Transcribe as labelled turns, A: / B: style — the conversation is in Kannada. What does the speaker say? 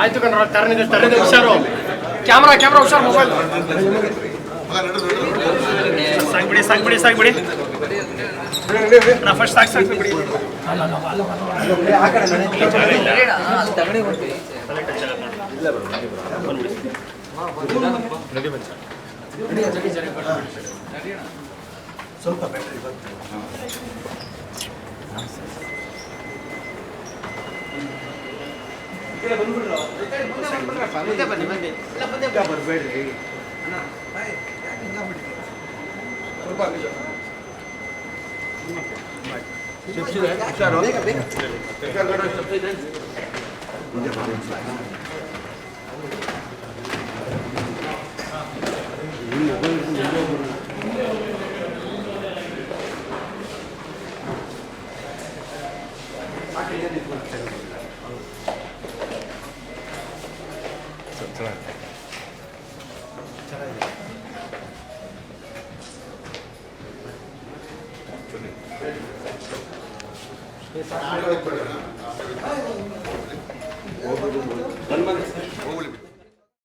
A: ಆಯ್ತು ಕಣ್ರ ಟರ್ನಿದೆ ಟರ್ನಿದೆ ಹುಷಾರು. ಕ್ಯಾಮ್ರಾ ಕ್ಯಾಮ್ರಾ, ಹುಷಾರು ಮೊಬೈಲ್ ಸಾಕ್ಬಿಡಿ ಸಾಕ್ಬಿಡಿ ಸಾಕ್ಬಿಡಿ ಫಸ್ಟ್ ಸಾಕು ಸಾಕು ಬಿಡಿ.
B: ಸ್ವಲ್ಪ ಬ್ಯಾಟ್ರಿ ಮುಂದೆ ಬನ್ನಿ ಮುಂದೆ ಇಲ್ಲ ಮುಂದೆ ಬರಬೇಡ್ರಿ. Thank you. 들어요. 잘해요. 얼마나